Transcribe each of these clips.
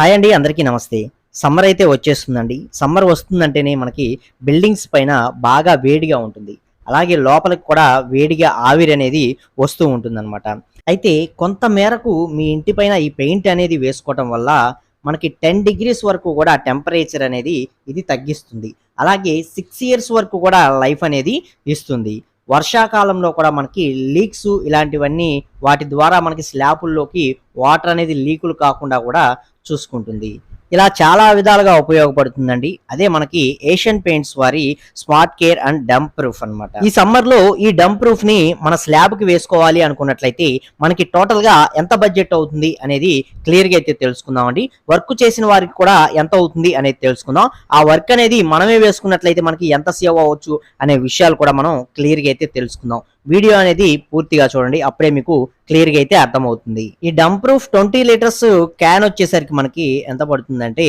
Hi అండి అందరికీ నమస్తే. సమ్మర్ అయితే వచ్చేస్తుందండి. సమ్మర్ వస్తుందంటేనే మనకి బిల్డింగ్స్ పైన బాగా వేడిగా ఉంటుంది. అలాగే లోపలికి కూడా వేడిగా ఆవిరి అనేది వస్తూ ఉంటుందన్నమాట. అయితే కొంత మేరకు మీ ఇంటి పైన ఈ పెయింట్ అనేది వేసుకోవటం వల్ల మనకి టెన్ డిగ్రీస్ వరకు కూడా టెంపరేచర్ అనేది ఇది తగ్గిస్తుంది. అలాగే సిక్స్ ఇయర్స్ వరకు కూడా లైఫ్ అనేది ఇస్తుంది. వర్షాకాలంలో కూడా మనకి లీక్స్ ఇలాంటివన్నీ వాటి ద్వారా మనకి స్లాపుల్లోకి వాటర్ అనేది లీకులు కాకుండా కూడా చూసుకుంటుంది. ఇలా చాలా విధాలుగా ఉపయోగపడుతుందండి. అదే మనకి ఏషియన్ పెయింట్స్ వారి smart care and damp proof అన్నమాట. ఈ సమ్మర్లో ఈ డంప్ ప్రూఫ్ని మన స్లాబ్కి వేసుకోవాలి అనుకున్నట్లయితే మనకి టోటల్గా ఎంత బడ్జెట్ అవుతుంది అనేది క్లియర్గా అయితే తెలుసుకుందామండి. వర్క్ చేసిన వారికి కూడా ఎంత అవుతుంది అనేది తెలుసుకుందాం. ఆ వర్క్ అనేది మనమే వేసుకున్నట్లయితే మనకి ఎంత సేవ్ అవ్వచ్చు అనే విషయాలు కూడా మనం క్లియర్గా అయితే తెలుసుకుందాం. వీడియో అనేది పూర్తిగా చూడండి. అప్పుడే మీకు క్లియర్గా అయితే అర్థమవుతుంది. ఈ damp proof twenty litres can వచ్చేసరికి మనకి ఎంత పడుతుందంటే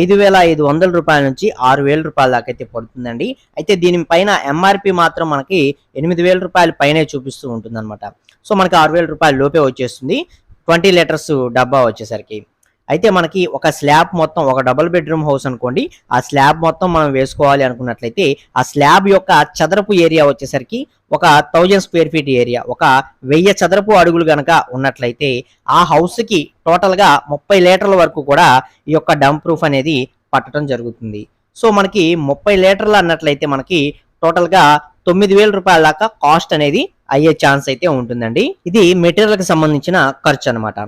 ఐదు వేల ఐదు వందల రూపాయల నుంచి ఆరు వేల రూపాయల దాకా అయితే పడుతుందండి. అయితే దీని పైన ఎంఆర్పి మాత్రం మనకి ఎనిమిది వేల రూపాయల పైనే చూపిస్తూ ఉంటుంది సో మనకి ఆరు వేల రూపాయల లోపే వచ్చేస్తుంది. ట్వంటీ లీటర్స్ డబ్బా వచ్చేసరికి. అయితే మనకి ఒక స్లాబ్ మొత్తం ఒక డబుల్ బెడ్రూమ్ హౌస్ అనుకోండి ఆ స్లాబ్ మొత్తం మనం వేసుకోవాలి అనుకున్నట్లయితే ఆ స్లాబ్ యొక్క చదరపు ఏరియా వచ్చేసరికి ఒక థౌజండ్ స్క్వేర్ ఫీట్ ఏరియా ఒక వెయ్యి చదరపు అడుగులు కనుక ఉన్నట్లయితే ఆ హౌస్కి టోటల్గా ముప్పై లీటర్ల వరకు కూడా ఈ యొక్క డంప్ ప్రూఫ్ అనేది పట్టడం జరుగుతుంది. సో మనకి ముప్పై లీటర్లు అన్నట్లయితే మనకి టోటల్గా తొమ్మిది వేల రూపాయల దాకా కాస్ట్ అనేది అయ్యే ఛాన్స్ అయితే ఉంటుందండి. ఇది మెటీరియల్కి సంబంధించిన ఖర్చు అన్నమాట.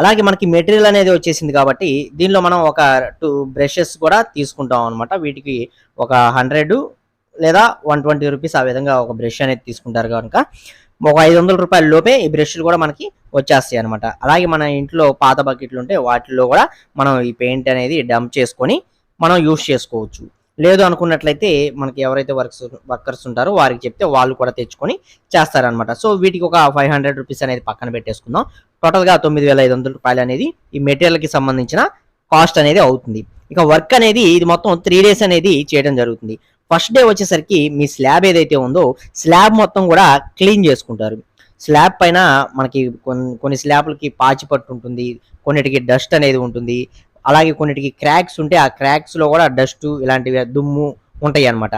అలాగే మనకి మెటీరియల్ అనేది వచ్చేసింది కాబట్టి దీనిలో మనం ఒక టూ బ్రషెస్ కూడా తీసుకుంటాం అనమాట వీటికి ఒక హండ్రెడ్ లేదా వన్ ట్వంటీ రూపీస్ ఆ విధంగా ఒక బ్రష్ అనేది తీసుకుంటారు కనుక. ఒక ఐదు వందల రూపాయల లోపే ఈ బ్రష్లు కూడా మనకి వచ్చేస్తాయి అనమాట అలాగే మన ఇంట్లో పాత బకెట్లు ఉంటే వాటిల్లో కూడా మనం ఈ పెయింట్ అనేది డంప్ చేసుకొని మనం యూస్ చేసుకోవచ్చు. లేదు అనుకున్నట్లయితే మనకి ఎవరైతే వర్క్స్ వర్కర్స్ ఉంటారో వారికి చెప్తే వాళ్ళు కూడా తెచ్చుకొని చేస్తారనమాట సో వీటికి ఒక ఫైవ్ హండ్రెడ్ రూపీస్ అనేది పక్కన పెట్టేసుకుందాం. టోటల్గా తొమ్మిది వేల ఐదు వందల రూపాయలు అనేది ఈ మెటీరియల్కి సంబంధించిన కాస్ట్ అనేది అవుతుంది. ఇక వర్క్ అనేది ఇది మొత్తం త్రీ డేస్ అనేది చేయడం జరుగుతుంది. ఫస్ట్ డే వచ్చేసరికి మీ స్లాబ్ ఏదైతే ఉందో స్లాబ్ మొత్తం కూడా క్లీన్ చేసుకుంటారు. స్లాబ్ పైన మనకి కొన్ని కొన్ని స్లాబ్లకి పాచి పట్టు ఉంటుంది కొన్నిటికి డస్ట్ అనేది ఉంటుంది. అలాగే కొన్నిటికి క్రాక్స్ ఉంటే ఆ క్రాక్స్లో కూడా డస్ట్ ఇలాంటివి దుమ్ము ఉంటాయి అన్నమాట.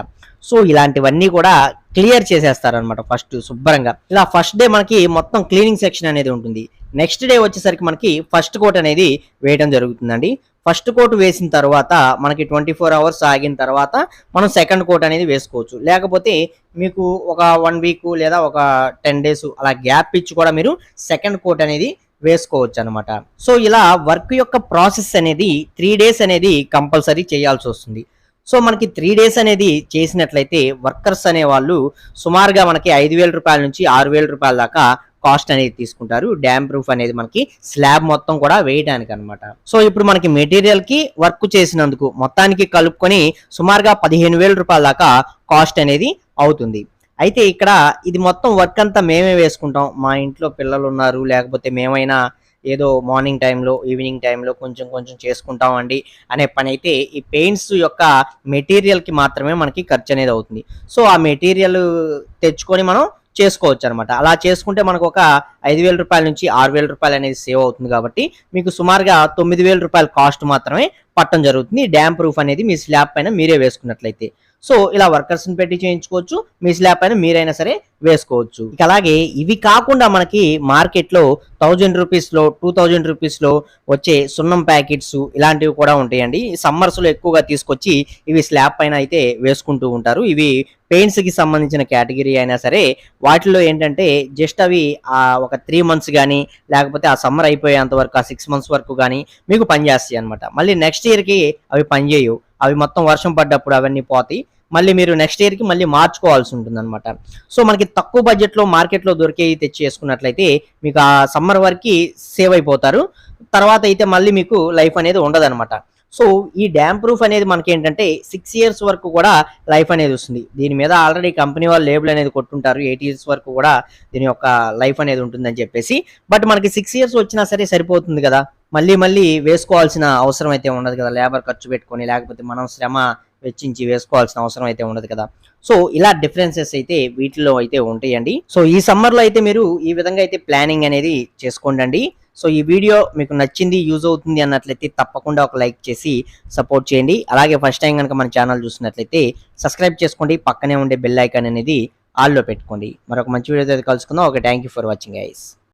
సో ఇలాంటివన్నీ కూడా క్లియర్ చేసేస్తారనమాట ఫస్ట్ శుభ్రంగా. ఇలా ఫస్ట్ డే మనకి మొత్తం క్లీనింగ్ సెక్షన్ అనేది ఉంటుంది. నెక్స్ట్ డే వచ్చేసరికి మనకి ఫస్ట్ కోట్ అనేది వేయడం జరుగుతుందండి. ఫస్ట్ కోట్ వేసిన తర్వాత మనకి ట్వంటీ ఫోర్ అవర్స్ ఆగిన తర్వాత మనం సెకండ్ కోట్ అనేది వేసుకోవచ్చు. లేకపోతే మీకు ఒక వన్ వీక్ లేదా ఒక టెన్ డేస్ అలా గ్యాప్ ఇచ్చి కూడా మీరు సెకండ్ కోట్ అనేది వేసుకోవచ్చు అనమాట సో ఇలా వర్క్ యొక్క ప్రాసెస్ అనేది త్రీ డేస్ అనేది కంపల్సరీ చేయాల్సి వస్తుంది. సో మనకి త్రీ డేస్ అనేది చేసినట్లయితే వర్కర్స్ అనే వాళ్ళు సుమారుగా మనకి ఐదు వేల రూపాయల నుంచి ఆరు వేల రూపాయల దాకా కాస్ట్ అనేది తీసుకుంటారు. డ్యామ్ ప్రూఫ్ అనేది మనకి స్లాబ్ మొత్తం కూడా వేయడానికి అనమాట సో ఇప్పుడు మనకి మెటీరియల్కి వర్క్ చేసినందుకు మొత్తానికి కలుపుకొని సుమారుగా పదిహేను వేల రూపాయల దాకా కాస్ట్ అనేది అవుతుంది. అయితే ఇక్కడ ఇది మొత్తం వర్క్ అంతా మేమే వేసుకుంటాం. మా ఇంట్లో పిల్లలు ఉన్నారు లేకపోతే మేమైనా ఏదో మార్నింగ్ టైంలో ఈవినింగ్ టైంలో కొంచెం కొంచెం చేసుకుంటామండి అనే పని అయితే ఈ పెయింట్స్ యొక్క మెటీరియల్కి మాత్రమే మనకి ఖర్చు అనేది అవుతుంది. సో ఆ మెటీరియల్ తెచ్చుకొని మనం చేసుకోవచ్చు అనమాట అలా చేసుకుంటే మనకు ఒక ఐదు వేల రూపాయల నుంచి ఆరు వేల రూపాయలు అనేది సేవ్ అవుతుంది కాబట్టి మీకు సుమారుగా తొమ్మిది వేల రూపాయల కాస్ట్ మాత్రమే పట్టడం జరుగుతుంది. డ్యామ్ ప్రూఫ్ అనేది మీ స్లాబ్ పైన మీరే వేసుకున్నట్లయితే. సో ఇలా వర్కర్స్ని పెట్టి చేయించుకోవచ్చు. మీ స్లాబ్ పైన మీరైనా సరే వేసుకోవచ్చు. ఇక అలాగే ఇవి కాకుండా మనకి మార్కెట్లో థౌజండ్ రూపీస్లో టూ థౌజండ్ రూపీస్లో వచ్చే సున్నం ప్యాకెట్స్ ఇలాంటివి కూడా ఉంటాయండి. సమ్మర్స్లో ఎక్కువగా తీసుకొచ్చి ఇవి స్లాబ్ పైన అయితే వేసుకుంటూ ఉంటారు. ఇవి పెయింట్స్కి సంబంధించిన కేటగిరీ అయినా సరే వాటిలో ఏంటంటే జస్ట్ అవి ఆ ఒక త్రీ మంత్స్ కానీ లేకపోతే ఆ సమ్మర్ అయిపోయేంత వరకు ఆ సిక్స్ మంత్స్ వరకు కానీ మీకు పనిచేస్తాయి అనమాట మళ్ళీ నెక్స్ట్ ఇయర్కి అవి పనిచేయవు. అవి మొత్తం వర్షం పడ్డప్పుడు అవన్నీ పోతాయి. మళ్ళీ మీరు నెక్స్ట్ ఇయర్కి మళ్ళీ మార్చుకోవాల్సి ఉంటుంది అనమాట సో మనకి తక్కువ బడ్జెట్లో మార్కెట్లో దొరికేవి తెచ్చి చేసుకున్నట్లయితే మీకు ఆ సమ్మర్ వరకు సేవ్ అయిపోతారు. తర్వాత అయితే మళ్ళీ మీకు లైఫ్ అనేది ఉండదన్నమాట. సో ఈ డ్యామ్ ప్రూఫ్ అనేది మనకి ఏంటంటే సిక్స్ ఇయర్స్ వరకు కూడా లైఫ్ అనేది వస్తుంది. దీని మీద ఆల్రెడీ కంపెనీ వాళ్ళు లేబుల్ అనేది కొట్టుంటారు. ఎయిట్ ఇయర్స్ వరకు కూడా దీని యొక్క లైఫ్ అనేది ఉంటుందని చెప్పేసి. బట్ మనకి సిక్స్ ఇయర్స్ వచ్చినా సరే సరిపోతుంది కదా. మళ్ళీ మళ్ళీ వేసుకోవాల్సిన అవసరం అయితే ఉండదు కదా. లేబర్ ఖర్చు పెట్టుకొని లేకపోతే మనం శ్రమ వెచ్చించి వేసుకోవాల్సిన అవసరం అయితే ఉండదు కదా. సో ఇలా డిఫరెన్సెస్ అయితే వీటిలో అయితే ఉంటాయండి. సో ఈ సమ్మర్లో అయితే మీరు ఈ విధంగా అయితే ప్లానింగ్ అనేది చేసుకోండి సో ఈ వీడియో మీకు నచ్చింది యూజ్ అవుతుంది అన్నట్లయితే తప్పకుండా ఒక లైక్ చేసి సపోర్ట్ చేయండి. అలాగే ఫస్ట్ టైం కనుక మన ఛానల్ చూసినట్లయితే సబ్స్క్రైబ్ చేసుకోండి. పక్కనే ఉండే బెల్ ఐకాన్ అనేది ఆల్లో పెట్టుకోండి. మరొక మంచి వీడియో కలుసుకుందాం. Okay thank you for watching ice